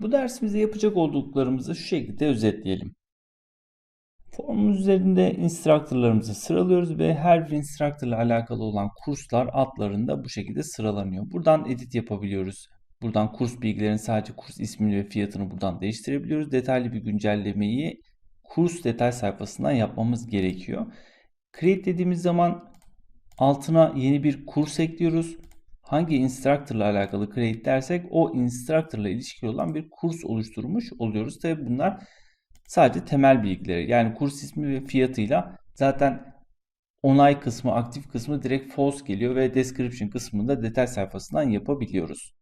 Bu dersimizde yapacak olduklarımızı şu şekilde özetleyelim. Formumuz üzerinde instructor'larımızı sıralıyoruz ve her bir instructor ile alakalı olan kurslar adlarında bu şekilde sıralanıyor. Buradan edit yapabiliyoruz. Buradan kurs bilgilerini sadece kurs ismini ve fiyatını buradan değiştirebiliyoruz. Detaylı bir güncellemeyi kurs detay sayfasından yapmamız gerekiyor. Create dediğimiz zaman altına yeni bir kurs ekliyoruz. Hangi instructor ile alakalı create dersek o instructor ile ilişkili olan bir kurs oluşturmuş oluyoruz. Tabi bunlar sadece temel bilgileri. Yani kurs ismi ve fiyatıyla zaten onay kısmı, aktif kısmı direkt false geliyor ve description kısmında detay sayfasından yapabiliyoruz.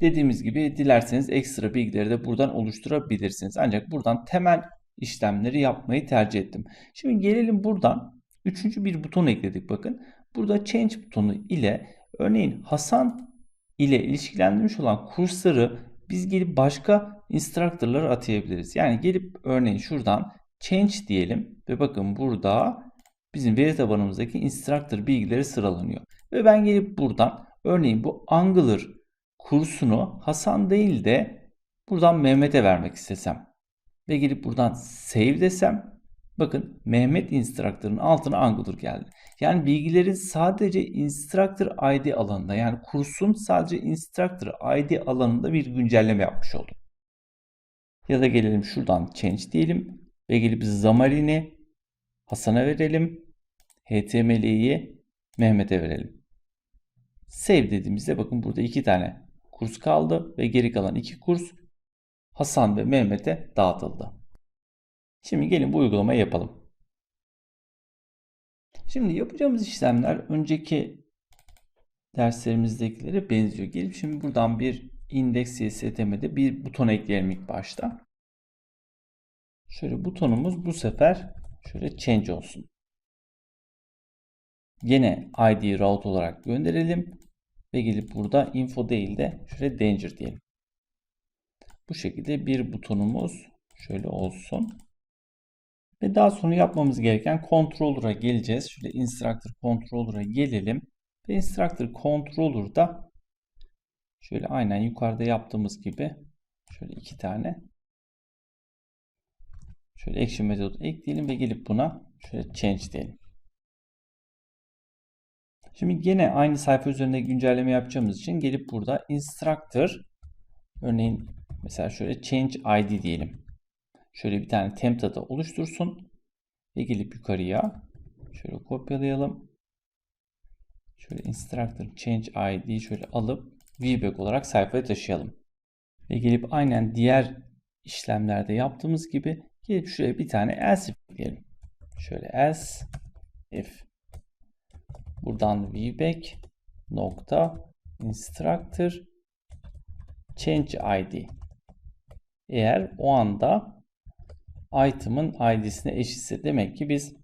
Dediğimiz gibi dilerseniz ekstra bilgileri de buradan oluşturabilirsiniz. Ancak buradan temel işlemleri yapmayı tercih ettim. Şimdi gelelim buradan. Üçüncü bir buton ekledik bakın. Burada change butonu ile örneğin Hasan ile ilişkilendirmiş olan kursları biz gelip başka instructor'lara atayabiliriz. Yani gelip örneğin şuradan change diyelim ve bakın burada bizim veri tabanımızdaki instructor bilgileri sıralanıyor. Ve ben gelip buradan örneğin bu Angular kursunu Hasan değil de buradan Mehmet'e vermek istesem ve gelip buradan save desem bakın Mehmet instructor'ın altına Angular geldi. Yani bilgilerin sadece instructor ID alanında yani kursun sadece instructor ID alanında bir güncelleme yapmış oldum. Ya da gelelim şuradan change diyelim ve gelip Zamarin'i Hasan'a verelim. HTML'yi Mehmet'e verelim. Save dediğimizde bakın burada iki tane kurs kaldı ve geri kalan iki kurs Hasan ve Mehmet'e dağıtıldı. Şimdi gelin bu uygulamayı yapalım. Şimdi yapacağımız işlemler önceki derslerimizdekilere benziyor. Gelip şimdi buradan bir index CSTM'de bir buton ekleyelim ilk başta. Şöyle butonumuz bu sefer şöyle change olsun. Yine ID route olarak gönderelim ve gelip burada info değil de şöyle danger diyelim. Bu şekilde bir butonumuz şöyle olsun. Ve daha sonra yapmamız gereken controller'a geleceğiz. Şöyle instructor controller'a gelelim. Ve instructor controller'da şöyle aynen yukarıda yaptığımız gibi şöyle iki tane şöyle action metodu ekleyelim ve gelip buna şöyle change diyelim. Şimdi yine aynı sayfa üzerinde güncelleme yapacağımız için gelip burada instructor örneğin mesela şöyle change id diyelim. Şöyle bir tane temp data oluştursun ve gelip yukarıya şöyle kopyalayalım. Şöyle instructor change id şöyle alıp vback olarak sayfaya taşıyalım. Ve gelip aynen diğer işlemlerde yaptığımız gibi gelip şuraya bir tane else if diyelim. Şöyle else if Buradan vback nokta instructor change id. Eğer o anda item'ın id'sine eşitse demek ki biz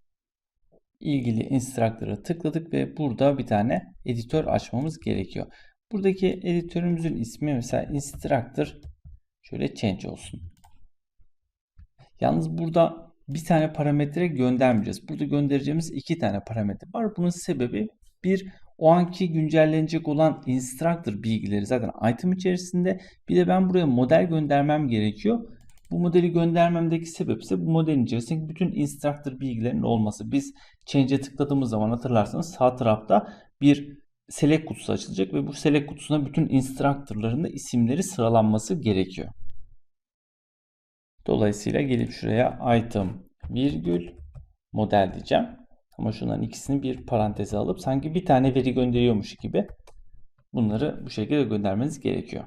ilgili instructor'a tıkladık ve burada bir tane editör açmamız gerekiyor. Buradaki editörümüzün ismi mesela instructor şöyle change olsun. Yalnız burada bir tane parametre göndermeyeceğiz. Burada göndereceğimiz iki tane parametre var. Bunun sebebi bir o anki güncellenecek olan instructor bilgileri zaten item içerisinde. Bir de ben buraya model göndermem gerekiyor. Bu modeli göndermemdeki sebep ise bu modelin içerisindeki bütün instructor bilgilerinin olması. Biz change'e tıkladığımız zaman hatırlarsanız sağ tarafta bir select kutusu açılacak ve bu select kutusuna bütün instructor'ların da isimleri sıralanması gerekiyor. Dolayısıyla gelip şuraya item virgül model diyeceğim. Ama şunların ikisini bir paranteze alıp sanki bir tane veri gönderiyormuş gibi bunları bu şekilde göndermeniz gerekiyor.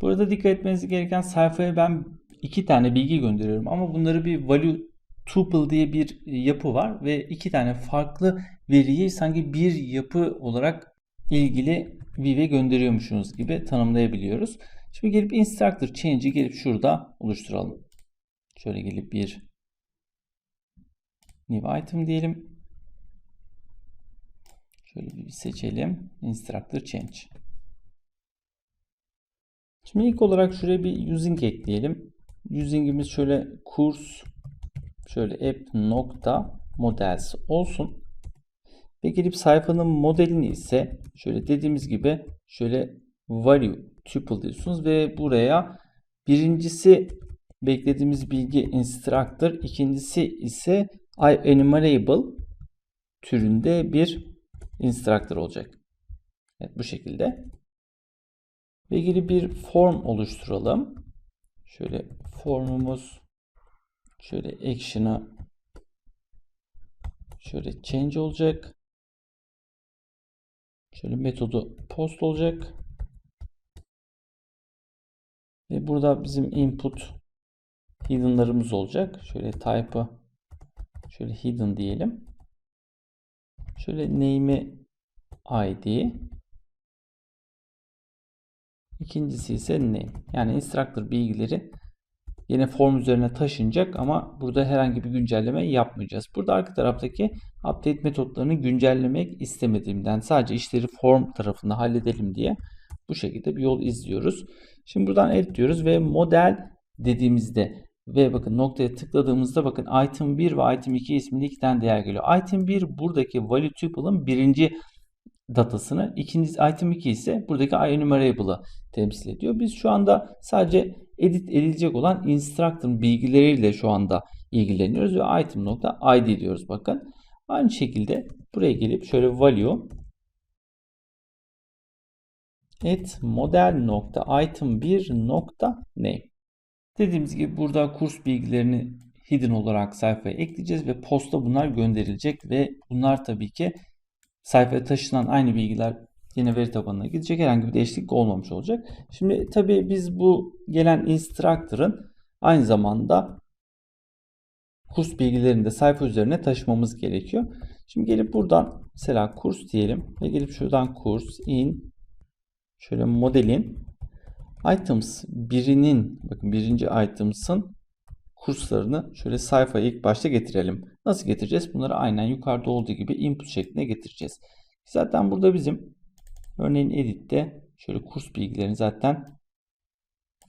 Burada dikkat etmeniz gereken sayfaya ben iki tane bilgi gönderiyorum ama bunları bir value tuple diye bir yapı var ve iki tane farklı veriyi sanki bir yapı olarak ilgili vive gönderiyormuşsunuz gibi tanımlayabiliyoruz. Şimdi gelip instructor change'i gelip şurada oluşturalım. Şöyle gelip bir new item diyelim. Şöyle bir seçelim. Instructor change. Şimdi ilk olarak şuraya bir using ekleyelim. Using'imiz şöyle kurs şöyle app nokta models olsun. Ve gelip sayfanın modelini ise şöyle dediğimiz gibi şöyle value tuple diyorsunuz ve buraya Birincisi beklediğimiz bilgi instructor, ikincisi ise enumerable türünde bir instructor olacak. Evet bu şekilde. Ve ilgili bir form oluşturalım. Şöyle formumuz şöyle action'a şöyle change olacak. Şöyle metodu post olacak. Ve burada bizim input hidden'larımız olacak. Şöyle type'ı şöyle hidden diyelim. Şöyle name'i id. İkincisi ise name. Yani instructor bilgileri yine form üzerine taşınacak ama burada herhangi bir güncelleme yapmayacağız. Burada arka taraftaki update metotlarını güncellemek istemediğimden sadece işleri form tarafında halledelim diye bu şekilde bir yol izliyoruz. Şimdi buradan edit diyoruz ve model dediğimizde ve bakın noktaya tıkladığımızda bakın item 1 ve item 2 isminde iki tane değer geliyor. Item 1 buradaki value tuple'ın birinci datasını, ikinci item 2 ise buradaki enumerable'ı temsil ediyor. Biz şu anda sadece edit edilecek olan instructor'ın bilgileriyle şu anda ilgileniyoruz ve item nokta id diyoruz bakın. Aynı şekilde buraya gelip şöyle value et model nokta item 1 nokta name. Dediğimiz gibi burada kurs bilgilerini hidden olarak sayfaya ekleyeceğiz ve posta bunlar gönderilecek ve bunlar tabii ki sayfaya taşınan aynı bilgiler yine veri tabanına gidecek. Herhangi bir değişiklik olmamış olacak. Şimdi tabii biz bu gelen instructor'ın aynı zamanda kurs bilgilerini de sayfa üzerine taşımamız gerekiyor. Şimdi gelip buradan mesela kurs diyelim ve gelip şuradan kurs in şöyle modelin items birinin bakın birinci items'ın kurslarını şöyle sayfaya ilk başta getirelim. Nasıl getireceğiz? Bunları aynen yukarıda olduğu gibi input şeklinde getireceğiz. Zaten burada bizim örneğin edit'te şöyle kurs bilgilerini zaten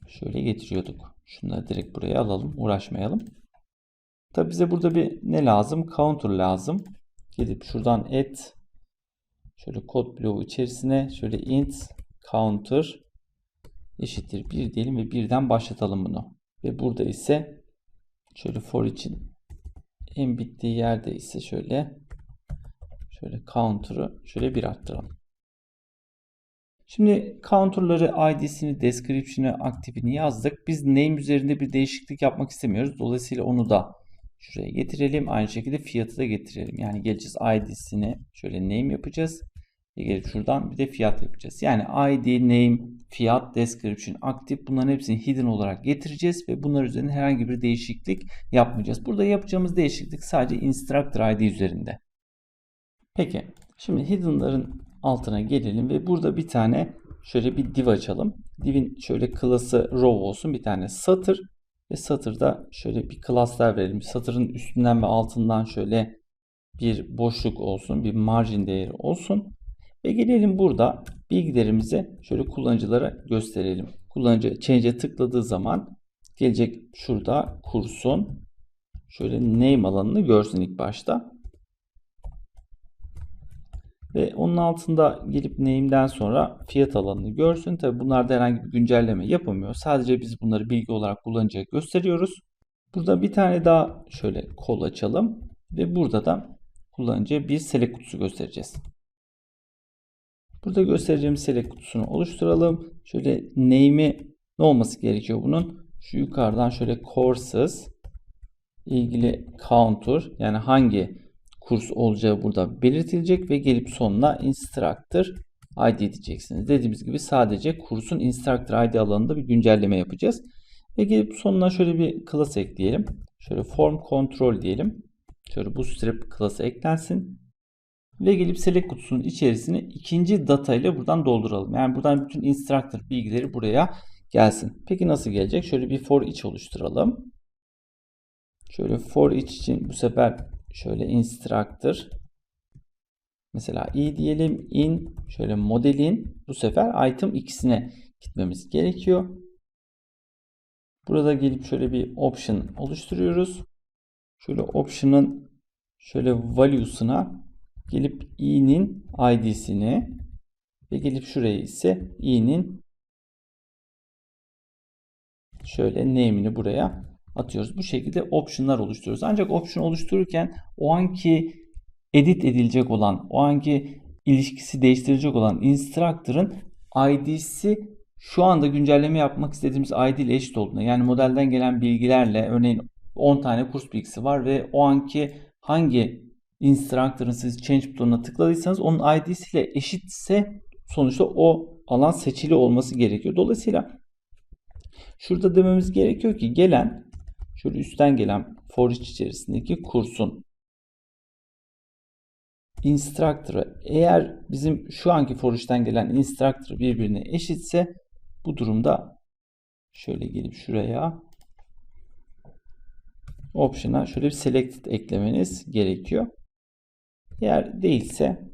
şöyle getiriyorduk. Şunları direkt buraya alalım. Uğraşmayalım. Tabi bize burada bir ne lazım? Counter lazım. Gelip şuradan add şöyle kod bloğu içerisine şöyle int counter eşittir 1 diyelim ve birden başlatalım bunu. Ve burada ise şöyle for için en bittiği yerde ise şöyle şöyle counter'ı şöyle bir arttıralım. Şimdi counter'ları id'sini, description'ı, aktifini yazdık. Biz name üzerinde bir değişiklik yapmak istemiyoruz. Dolayısıyla onu da şuraya getirelim. Aynı şekilde fiyatı da getirelim. Yani geleceğiz id'sini şöyle name yapacağız. Ve gelip şuradan bir de fiyat yapacağız. Yani id, name, fiyat, description, aktif bunların hepsini hidden olarak getireceğiz ve bunlar üzerinde herhangi bir değişiklik yapmayacağız. Burada yapacağımız değişiklik sadece instructor id üzerinde. Peki şimdi hidden'ların altına gelelim ve burada bir tane şöyle bir div açalım. Divin şöyle klası row olsun bir tane satır ve satırda şöyle bir klaslar verelim. Satırın üstünden ve altından şöyle bir boşluk olsun, bir margin değeri olsun. Ve gelelim burada bilgilerimizi şöyle kullanıcılara gösterelim. Kullanıcı change'e tıkladığı zaman gelecek şurada kursun şöyle name alanını görsün ilk başta. Ve onun altında gelip name'den sonra fiyat alanını görsün. Tabi bunlarda herhangi bir güncelleme yapamıyor. Sadece biz bunları bilgi olarak kullanıcıya gösteriyoruz. Burada bir tane daha şöyle kol açalım. Ve burada da kullanıcıya bir select kutusu göstereceğiz. Burada göstereceğimiz select kutusunu oluşturalım. Şöyle name'i ne olması gerekiyor bunun? Şu yukarıdan şöyle courses ilgili counter yani hangi kurs olacağı burada belirtilecek ve gelip sonuna instructor ID diyeceksiniz. Dediğimiz gibi sadece kursun instructor ID alanında bir güncelleme yapacağız. Ve gelip sonuna şöyle bir class ekleyelim. Şöyle form control diyelim. Şöyle bu strip class'ı eklensin ve gelip select kutusunun içerisine ikinci data ile buradan dolduralım. Yani buradan bütün instructor bilgileri buraya gelsin. Peki nasıl gelecek? Şöyle bir for each oluşturalım. Şöyle for each için bu sefer şöyle instructor mesela i diyelim in şöyle modelin bu sefer item ikisine gitmemiz gerekiyor. Burada gelip şöyle bir option oluşturuyoruz. Şöyle option'ın şöyle value'suna gelip i'nin id'sini ve gelip şuraya ise i'nin şöyle name'ini buraya atıyoruz. Bu şekilde option'lar oluşturuyoruz. Ancak option oluştururken o anki edit edilecek olan, o anki ilişkisi değiştirecek olan instructor'ın ID'si şu anda güncelleme yapmak istediğimiz ID ile eşit olduğunda yani modelden gelen bilgilerle örneğin 10 tane kurs bilgisi var ve o anki hangi instructor'ın change butonuna tıkladıysanız onun ID'siyle eşitse sonuçta o alan seçili olması gerekiyor. Dolayısıyla şurada dememiz gerekiyor ki gelen şöyle üstten gelen for each içerisindeki kursun instructor'ı eğer bizim şu anki for each'ten gelen instructor birbirine eşitse bu durumda şöyle gelip şuraya option'a şöyle bir selected eklemeniz gerekiyor. Eğer değilse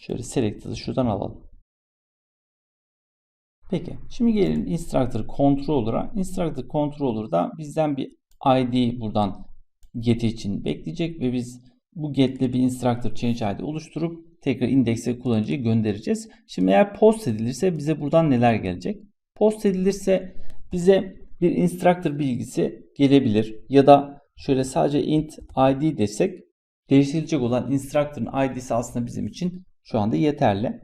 şöyle selected'ı şuradan alalım. Peki. Şimdi gelelim instructor controller'a. Instructor controller'da bizden bir ID buradan get için bekleyecek ve biz bu get'le bir instructor change ID oluşturup tekrar indekse kullanıcıyı göndereceğiz. Şimdi eğer post edilirse bize buradan neler gelecek? Post edilirse bize bir instructor bilgisi gelebilir ya da şöyle sadece int id desek değiştirilecek olan instructor'ın id'si aslında bizim için şu anda yeterli.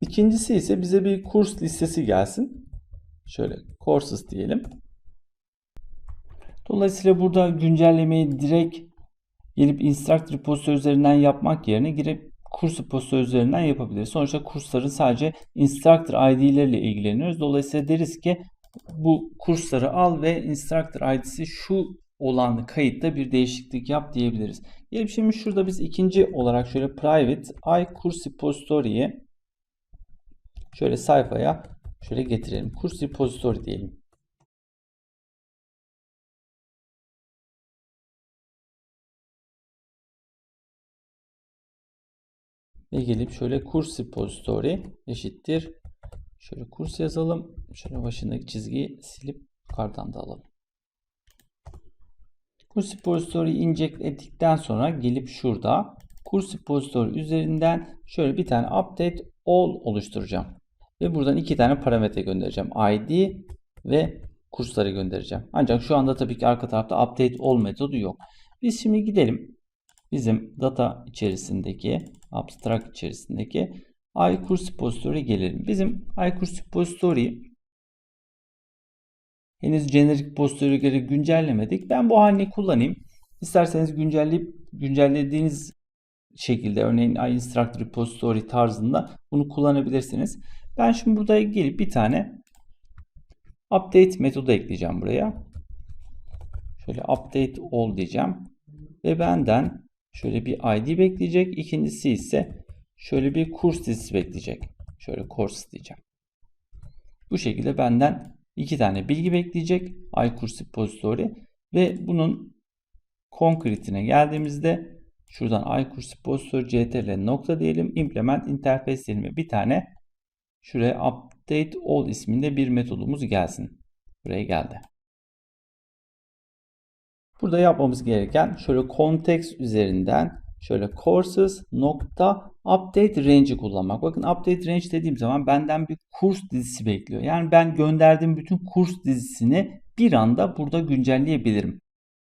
İkincisi ise bize bir kurs listesi gelsin. Şöyle courses diyelim. Dolayısıyla burada güncellemeyi direkt gelip instructor repository üzerinden yapmak yerine girip kurs repository üzerinden yapabiliriz. Sonuçta kursların sadece instructor ID'leriyle ilgileniyoruz. Dolayısıyla deriz ki bu kursları al ve instructor ID'si şu olan kayıtta bir değişiklik yap diyebiliriz. Gelip şimdi şurada biz ikinci olarak şöyle private i kurs repository'ye şöyle sayfaya şöyle getirelim. Kurs repository diyelim. Ve gelip şöyle kurs repository eşittir. Şöyle kurs yazalım. Şöyle başındaki çizgiyi silip yukarıdan da alalım. Kurs repository inject ettikten sonra gelip şurada kurs repository üzerinden şöyle bir tane update all oluşturacağım. Ve buradan iki tane parametre göndereceğim. ID ve kursları göndereceğim. Ancak şu anda tabii ki arka tarafta update all metodu yok. Biz şimdi gidelim bizim data içerisindeki abstract içerisindeki iCourse repository gelelim. Bizim iCourse repository henüz generic göre güncellemedik. Ben bu halini kullanayım. İsterseniz güncelleyip güncellediğiniz şekilde örneğin iInstruct repository tarzında bunu kullanabilirsiniz. Ben şimdi burada gelip bir tane update metodu ekleyeceğim buraya. Şöyle update all diyeceğim. Ve benden şöyle bir ID bekleyecek. İkincisi ise şöyle bir kurs dizisi bekleyecek. Şöyle course diyeceğim. Bu şekilde benden iki tane bilgi bekleyecek. iCourse repository ve bunun concrete'ine geldiğimizde şuradan iCourse repository ctrl nokta diyelim. Implement interface diyelim bir tane şuraya update all isminde bir metodumuz gelsin. Buraya geldi. Burada yapmamız gereken şöyle context üzerinden şöyle courses nokta update range'i kullanmak. Bakın update range dediğim zaman benden bir kurs dizisi bekliyor. Yani ben gönderdiğim bütün kurs dizisini bir anda burada güncelleyebilirim.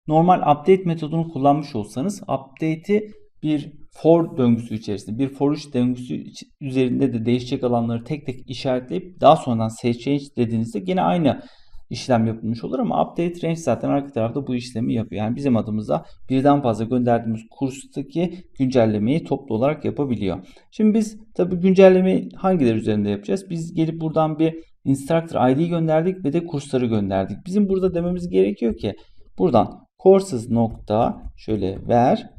Normal update metodunu kullanmış olsanız update'i bir for döngüsü içerisinde bir for each döngüsü üzerinde de değişecek alanları tek tek işaretleyip daha sonradan save change dediğinizde yine aynı işlem yapılmış olur ama update range zaten arka tarafta bu işlemi yapıyor. Yani bizim adımıza birden fazla gönderdiğimiz kurstaki güncellemeyi toplu olarak yapabiliyor. Şimdi biz tabi güncellemeyi hangileri üzerinde yapacağız? Biz gelip buradan bir instructor ID gönderdik ve de kursları gönderdik. Bizim burada dememiz gerekiyor ki buradan courses nokta şöyle ver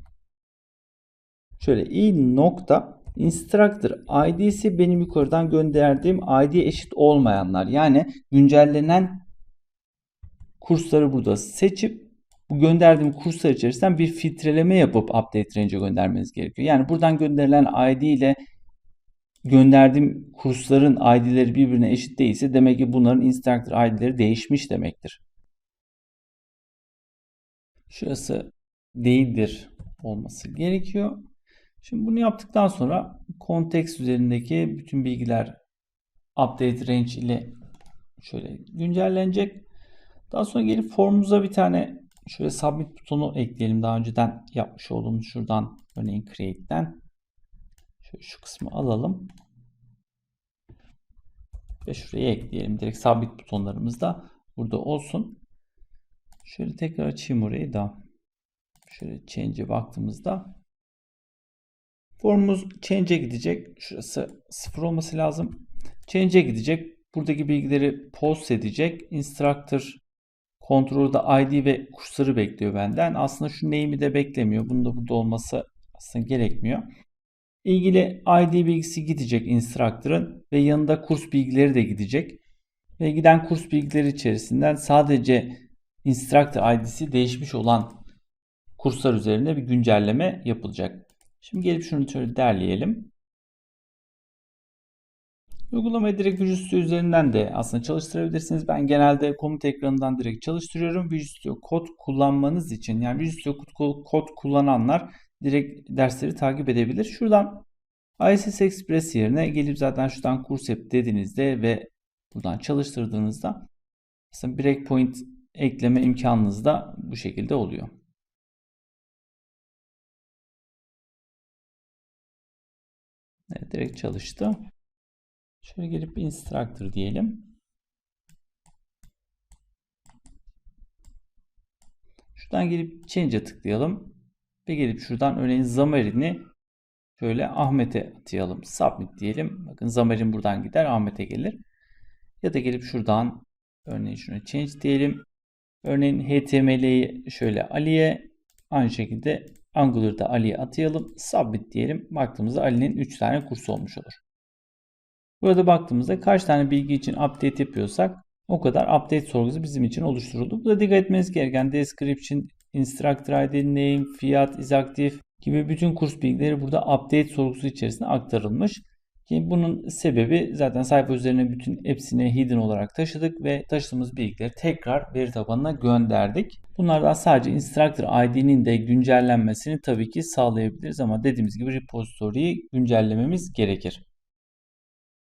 şöyle i nokta instructor id'si benim yukarıdan gönderdiğim id eşit olmayanlar. Yani güncellenen kursları burada seçip bu gönderdiğim kurslar içerisinden bir filtreleme yapıp update range'e göndermeniz gerekiyor. Yani buradan gönderilen ID ile gönderdiğim kursların ID'leri birbirine eşit değilse demek ki bunların instructor ID'leri değişmiş demektir. Şurası değildir olması gerekiyor. Şimdi bunu yaptıktan sonra konteks üzerindeki bütün bilgiler update range ile şöyle güncellenecek. Daha sonra gelip formumuza bir tane şöyle submit butonu ekleyelim. Daha önceden yapmış olduğumuz şuradan örneğin create'den şöyle şu kısmı alalım. Ve şuraya ekleyelim. Direkt sabit butonlarımız da burada olsun. Şöyle tekrar açayım orayı da. Şöyle change'e baktığımızda formumuz change'e gidecek. Şurası sıfır olması lazım. Change'e gidecek. Buradaki bilgileri post edecek. Instructor kontrolde ID ve kursları bekliyor benden. Aslında şu name'i de beklemiyor. Bunun da burada olması aslında gerekmiyor. İlgili ID bilgisi gidecek instructor'ın ve yanında kurs bilgileri de gidecek. Ve giden kurs bilgileri içerisinden sadece instructor ID'si değişmiş olan kurslar üzerinde bir güncelleme yapılacak. Şimdi gelip şunu şöyle derleyelim. Uygulamayı direkt Visual üzerinden de aslında çalıştırabilirsiniz. Ben genelde komut ekranından direkt çalıştırıyorum. Visual kod kullanmanız için yani Visual kod, kod kullananlar direkt dersleri takip edebilir. Şuradan ISS Express yerine gelip zaten şuradan kurs yap dediğinizde ve buradan çalıştırdığınızda aslında breakpoint ekleme imkanınız da bu şekilde oluyor. Evet, direkt çalıştı. Şöyle gelip instructor diyelim. Şuradan gelip change'e tıklayalım. Ve gelip şuradan örneğin Xamarin'i şöyle Ahmet'e atayalım. Submit diyelim. Bakın Xamarin buradan gider Ahmet'e gelir. Ya da gelip şuradan örneğin şunu change diyelim. Örneğin HTML'yi şöyle Ali'ye aynı şekilde Angular'da Ali'ye atayalım. Submit diyelim. Baktığımızda Ali'nin 3 tane kursu olmuş olur. Burada baktığımızda kaç tane bilgi için update yapıyorsak o kadar update sorgusu bizim için oluşturuldu. Burada dikkat etmeniz gereken description, instructor ID, name, fiyat, is aktif gibi bütün kurs bilgileri burada update sorgusu içerisinde aktarılmış. Ki bunun sebebi zaten sayfa üzerine bütün hepsini hidden olarak taşıdık ve taşıdığımız bilgileri tekrar veri tabanına gönderdik. Bunlardan sadece instructor ID'nin de güncellenmesini tabii ki sağlayabiliriz ama dediğimiz gibi repository'yi güncellememiz gerekir.